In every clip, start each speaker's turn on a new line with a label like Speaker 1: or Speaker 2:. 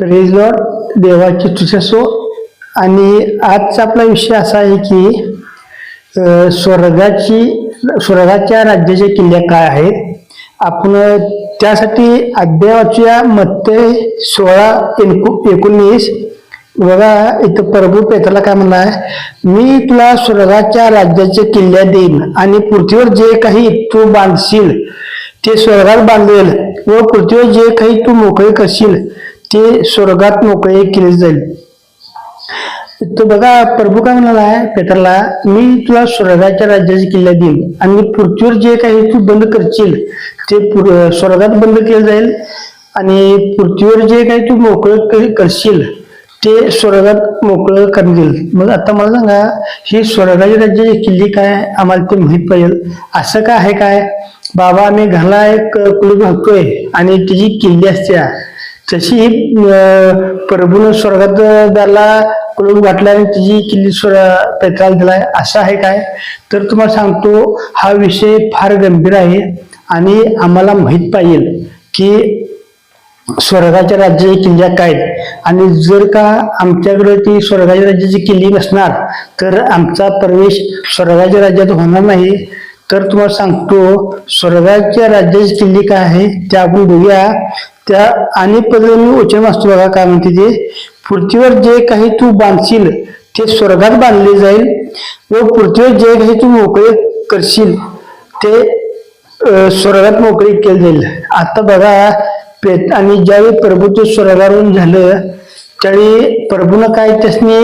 Speaker 1: Praise Lord देवाची तुझ्यासो. आणि आजचा आपला विषय असा आहे की स्वर्गाची स्वर्गाच्या राज्याचे किल्ले काय आहेत? आपण त्यासाठी अध्याय वाचूया मत्ते सोळा एनको एकोणीस. बघा इथं प्रभू पेताला काय म्हणलाय मी तुला स्वर्गाच्या राज्याचे किल्ल्या देईन आणि पृथ्वीवर जे काही तू बांधशील ते स्वर्गात बांधेल व पृथ्वीवर जे काही तू मोकळे करशील ते स्वर्गात मोकळे केले जाईल. तो बघा प्रभू काय म्हणाला आहे? पेटरला मी तुला स्वर्गाच्या राज्याचे किल्ला देईन आणि पृथ्वीवर जे काही तू बंद करशील ते पुर- स्वर्गात बंद केलं जाईल आणि पृथ्वीवर जे काही तू मोकळं करशील ते स्वर्गात मोकळं करून गेलं मग आता मला सांगा ही स्वर्गाची राज्याची किल्ली काय? आम्हाला ते माहीत पाहिजे असं काय आहे काय? बाबा आम्ही घरला एक कुलूप घालतोय आणि तिची किल्ली असते तशी ही प्रभून स्वर्गात त्याला कुलूप घातला आणि तिची किल्ली स्वर पेत्राला दिलाय असं आहे काय? तर तुम्हाला सांगतो हा विषय फार गंभीर आहे आणि आम्हाला माहीत पाहिजे की स्वर्गाच्या राज्याची किल्ल्या काय आहेत. आणि जर का आमच्याकडे ती स्वर्गाच्या राज्याची किल्ली नसणार तर आमचा प्रवेश स्वर्गाच्या राज्यात होणार नाही. तर तुम्हाला सांगतो स्वर्गाच्या राज्याची किल्ली काय आहे ते आपण बघूया. त्या आणि पदवी मी वचन वाचतो बघा काय म्हणते ते. पृथ्वीवर जे काही तू बांधशील ते स्वर्गात बांधले जाईल व पृथ्वीवर जे काही तू मोकळे करशील ते स्वर्गात मोकळी केली जाईल. आता बघा पेत आणि ज्यावेळी प्रभूचं स्वर्गारोहण झालं त्यावेळी प्रभूनं काय त्यासनी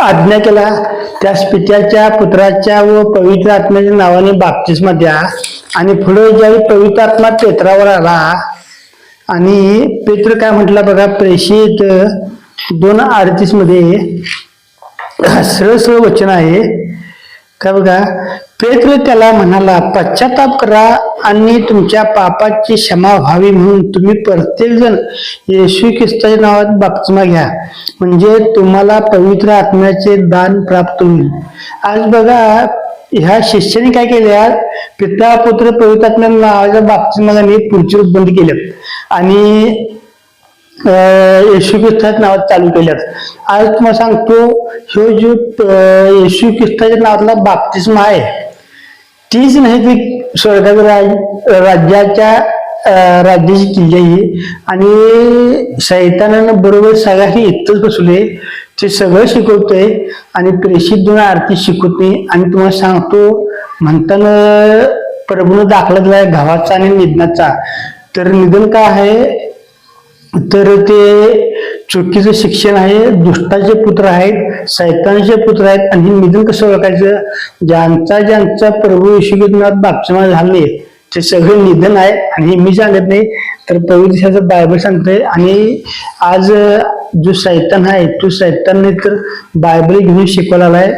Speaker 1: आज्ञा केला? त्या पित्याच्या पुत्राच्या व पवित्र आत्म्याच्या नावाने बाप्तिस्मा द्या. आणि पुढे ज्यावेळी पवित्र आत्मा पेत्रावर आला आणि पेत्र काय म्हटलं बघा प्रेषित दोन अडतीसमध्ये सरळ सरळ वचन आहे. का बघा? पेत्र त्याला म्हणाला पश्चाताप करा आणि तुमच्या पापाची क्षमा व्हावी म्हणून तुम्ही प्रत्येक जण. येशू ख्रिस्ताच्या नावात बाप्तिस्मा घ्या. म्हणजे तुम्हाला पवित्र आत्म्याचे दान प्राप्त होईल. आज बघा ह्या शिष्याने काय केल्या पिता पुत्र पवित्र आत्म्या नावाच्या मी पुढचे बंद केलं. आणि येशू ख्रिस्ताच्या नावात चालू केल्यात. आज तुम्हाला सांगतो ह्यो जो येशू ख्रिस्ताच्या नावातला बाप्तिस्मा आहे तीच नाही ती स्वर्गात राज राज्याच्या राज्याची किल्ली आहे आणि सैतानानं बरोबर सगळ्या हे इथंच बसवले ते सगळं शिकवतोय आणि प्रेषित दोन आरती शिकवत नाही. आणि तुम्हाला सांगतो म्हणताना प्रभूनं दाखला दिलाय गावाचा आणि निधनाचा. तर निधन काय आहे? तर ते चुकीचं शिक्षण आहे दुष्टाचे पुत्र आहेत सैतानाचे पुत्र आहेत आणि हे निधन कसं ओळखायचं? ज्यांचा ज्यांचा प्रभू यशुनाथ बापचमा झाले ते सगळे निधन आहे आणि हे मी सांगत नाही तर पवित्र बायबल सांगतंय आणि आज जो सैतान आहे तो सैतानने तर बायबल घेऊन शिकवलेला आहे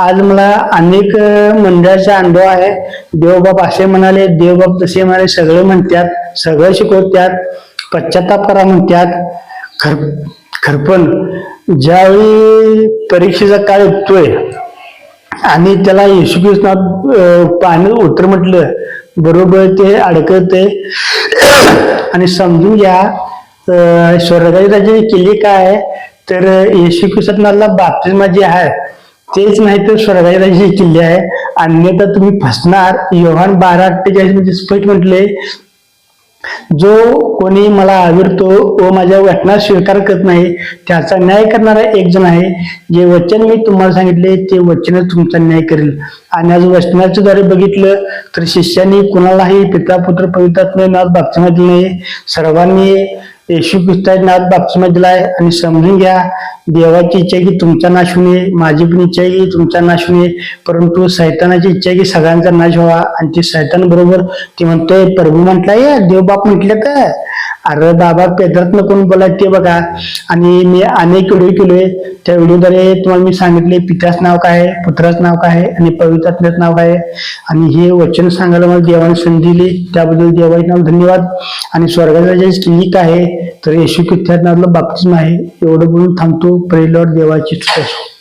Speaker 1: आज मला अनेक मंडळाचा अनुभव आहे. देवबाप असे म्हणाले देवबाप तसे म्हणाले सगळे म्हणतात सगळं शिकवतात. पश्चाताप करा म्हणतात खर खरपण ज्यावेळी परीक्षेचा काळ येतोय आणि त्याला येशू कृष्णात पाणी उत्तर म्हटलं बरोबर ते अडकते आणि समजून घ्या अं, स्वर्गाची राज्याची काय? आहे तर येशू कृष्णाला बाप्तिस्मा जे आहे तेच नाही तर स्वर्गाची राज्याची किल्ले आहे. अन्यथा तुम्ही फसणार. योहान बारा अठ्ठेचाळीसमध्ये स्पष्ट म्हटले जो कोणी मला आवडतो व माझ्या वचनात स्वीकार करत नाही त्याचा न्याय करणारा एक जण आहे. जे वचन मी तुम्हाला सांगितले ते वचनच तुमचा न्याय करेल. आणि आज वचनाच्या द्वारे बघितलं तर शिष्याने कुणालाही पिता पुत्र पवित्रात नाथ बाप्तिस्मा नाही. सर्वांनी येशू ख्रिस्ताच्या नाथ बाप्तिस्मा दिलाय आणि समजून घ्या देवाची इच्छा आहे की तुमचा नाश होणे माझी पण इच्छा आहे की तुमचा नाश होणे परंतु सैतानाची इच्छा आहे की सगळ्यांचा नाश व्हावा. आणि ते सैतान बरोबर ते म्हणतोय प्रभू म्हटलाय देवबाप म्हटलं का अरे बाबा पेत्रात कोण बोलाय ते बघा. आणि मी अनेक व्हिडिओ केलोय. त्या व्हिडिओद्वारे तुम्हाला मी सांगितले पित्याचं नाव काय आहे पुत्राचं नाव काय आहे आणि पवित्रात्म्याचं नाव काय आहे. आणि हे वचन सांगायला मला देवाने संधी दिली. त्याबद्दल देवाचे नाव धन्यवाद. आणि स्वर्गाचा जे किल्ली आहे तर येशू ख्रिस्ताच्या नावलं बाप्तिस्म आहे. एवढं बोलून थांबतो. प्रेलॉर देवाची स्तुती. असो.